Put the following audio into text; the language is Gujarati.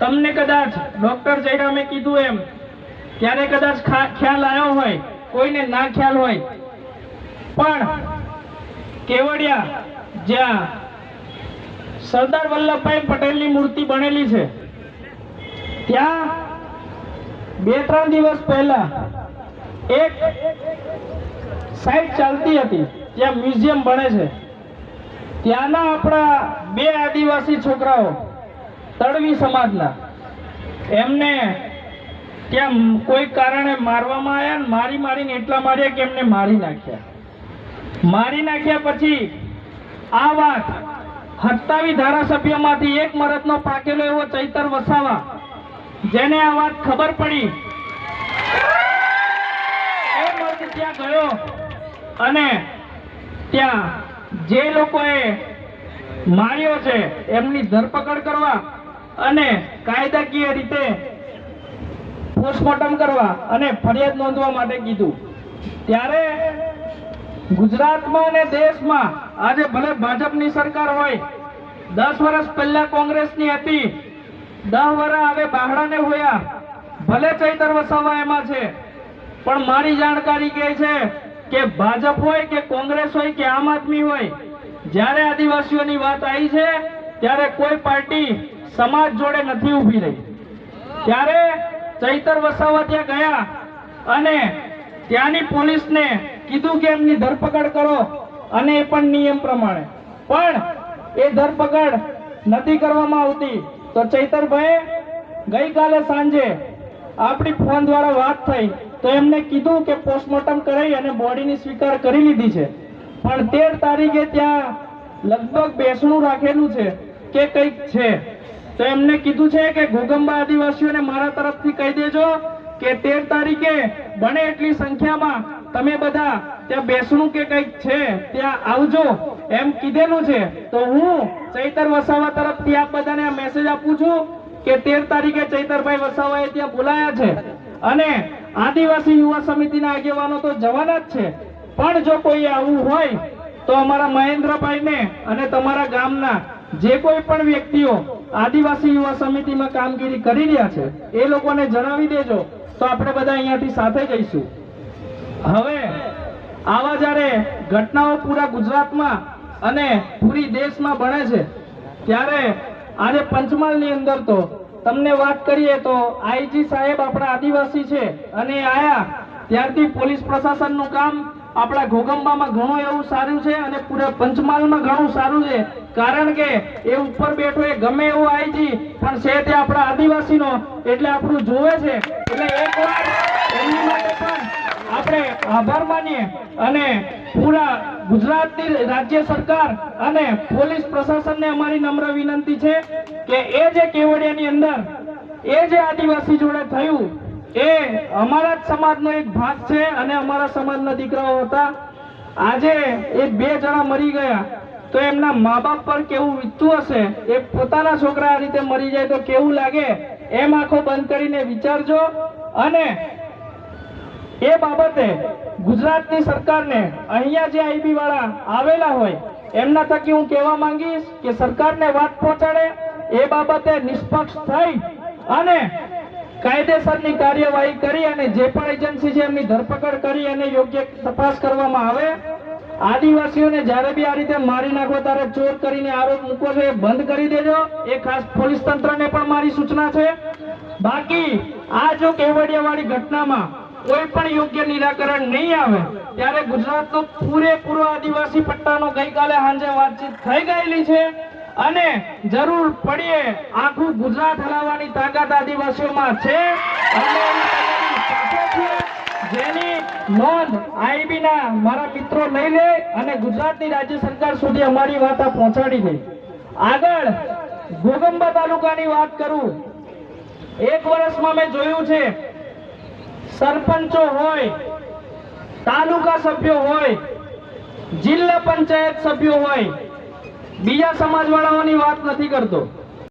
તમને કદાચ ડોક્ટર જયરામે કીધું એમ ત્યારે કદાચ ખ્યાલ આવ્યો હોય, કોઈને ના ખ્યાલ હોય, પણ કેવડિયા જ્યાં સરદાર વલ્લભભાઈ પટેલની મૂર્તિ બનેલી છે, ત્યાં બે ત્રણ દિવસ પહેલા એક સાઈટ ચાલતી હતી જ્યાં મ્યુઝિયમ બને છે. ત્યાંના આપણા બે આદિવાસી છોકરાઓ તળવી સમાજના. એમને ત્યાં કોઈ કારણે મારવામાં આવ્યા ને મારી મારીને એટલા માર્યા કે એમને મારી નાખ્યા. મારી નાખ્યા પછી આ વાત સત્તાવી ધારાસભ્યમાંથી એક મરદનો પાકેલો એવો ચૈતર વસાવા, જેને આ વાત ખબર પડી. એ મર્દ ત્યાં ગયો અને ત્યાં જે લોકોએ માર્યો છે, એમની ધરપકડ કરવા અને કાયદાકીય રીતે પોસ્ટમોર્ટમ કરવા અને ફરિયાદ નોંધવા માટે કીધું. ત્યારે ગુજરાતમાં અને દેશમાં આજે ભલે ભાજપની સરકાર હોય, દસ વર્ષ પહેલા કોંગ્રેસની હતી, દસ વર્ષ હવે બાહડાને હોયા, ભલે ચૈતર વસાવા એમાં છે, પણ મારી જાણકારી કહે છે કે ભાજપ હોય કે કોંગ્રેસ હોય કે આમ આદમી હોય, જ્યારે આદિવાસીઓની વાત આવી છે ત્યારે કોઈ પાર્ટી સમાજ જોડે નથી ઊભી રહી. ત્યારે ચૈતર વસાવા ત્યાં ગયા અને ત્યાંની પોલીસને કીધું કે એમની ધરપકડ કરો અને એ પણ નિયમ પ્રમાણે. પણ એ ધરપકડ નથી કરવામાં આવતી. તો ચૈતરભાઈ, ગઈકાલે સાંજે આપણી ફોન દ્વારા વાત થઈ તો એમને કીધું કે પોસ્ટમોર્ટમ કરાવી અને બોડીની સ્વીકાર કરી લીધી છે. પણ તેર તારીખે ત્યાં લગભગ બેસણું રાખેલું છે કે કંઈક છે. તો એમને કીધું છે કે ઘોગંબા આદિવાસીઓને મારા તરફથી કહી દેજો કે તેર તારીખે બને એટલી સંખ્યામાં તમે બધા ત્યાં બેસણું કે કંઈક છે ત્યાં આવજો એમ કીધેલું છે. તો હું ચૈતર વસાવા તરફથી આપ બધાને મેસેજ આપું છું કે તેર તારીખે ચૈતરભાઈ વસાવાએ ત્યાં બોલાયા છે. અને આદિવાસી યુવા સમિતિના આગેવાનો તો જવાના જ છે. પણ જો કોઈ આવું હોય તો અમારા મહેન્દ્રભાઈને અને તમારા ગામના જે કોઈ પણ વ્યક્તિઓ આદિવાસી યુવા સમિતિમાં કામગીરી કરી રહ્યા છે, એ લોકોને જણાવી દેજો, તો આપણે બધા અહીંયાથી સાથે જઈશું. હવે, આવા જ્યારે ઘટનાઓ પૂરા ગુજરાતમાં અને પૂરી દેશમાં બને છે, ત્યારે આજે પંચમહાલની અંદર તો તમને વાત કરીએ તો આઈજી સાહેબ આપણા આદિવાસી છે અને આયા ત્યારથી પોલીસ પ્રશાસનનું કામ આપણા ઘોગંબામાં ઘણું એવું સારું છે અને પૂરા પંચમહાલમાં ઘણું સારું છે. કારણ કે એ ઉપર બેઠો એ ગમે એવો આઈજી પણ છે તે આપણા આદિવાસીનો, એટલે આપણું જોવે છે. એટલે એકવાર એમની માટે પણ આપણે આભાર માનીએ અને પૂરા ગુજરાતની રાજ્ય સરકાર અને પોલીસ પ્રશાસનને અમારી નમ્ર વિનંતી છે કે એ જે કેવડિયાની અંદર, એ જે આદિવાસી જોડે થયું એ, અમારા જ સમાજનો એક ભાગ છે અને અમારા સમાજના દીકરાઓ હતા. આજે એ બે જણા મરી ગયા. તો એમના મા બાપ પર કેવું વીતતું હશે? એ પોતાના છોકરા આ રીતે મરી જાય તો કેવું લાગે? એમ આંખો બંધ કરીને વિચારજો. અને એ બાબતે ગુજરાતની સરકારને અહીંયા જે આઈબી વાળા આવેલા હોય, એમના થકી હું કહેવા માંગીશ કે સરકારને વાત પહોંચાડે. એ બાબતે નિષ્પક્ષ થઈ અને કાયદેસરની કાર્યવાહી કરી અને જે પણ એજન્સી છે એમની ધરપકડ કરી અને યોગ્ય તપાસ કરવામાં આવે. આદિવાસીઓને જ્યારે બી આ રીતે મારી નાખો ત્યારે ચોર કરીને આરોપ મૂકો છો બંધ કરી દેજો. એ ખાસ પોલીસ તંત્રને પણ મારી સૂચના છે. બાકી આ જો કેવડિયાવાળી ઘટનામાં કોઈ પણ યોગ્ય નિરાકરણ નહીં આવે, ત્યારે ગુજરાતનો પૂરેપૂરો આદિવાસી પટ્ટાનો ગઈકાલે સાંજે વાતચીત થઈ ગયેલી છે. અને જરૂર પડીએ આખું ગુજરાત હલાવવાની તાકાત આદિવાસીઓમાં છે. જેની નોંધ આઈબી ના મારા મિત્રો લઈ લે અને ગુજરાતની રાજ્ય સરકાર સુધી અમારી વાત પહોંચાડી દે. આગળ ગોગંબા તાલુકાની વાત કરું. એક વર્ષમાં મેં જોયું છે, સરપંચો હોય, તાલુકા સભ્યો હોય, જિલ્લા પંચાયત સભ્યો હોય બીજા સમાજવાળાઓની વાત નથી કરતો.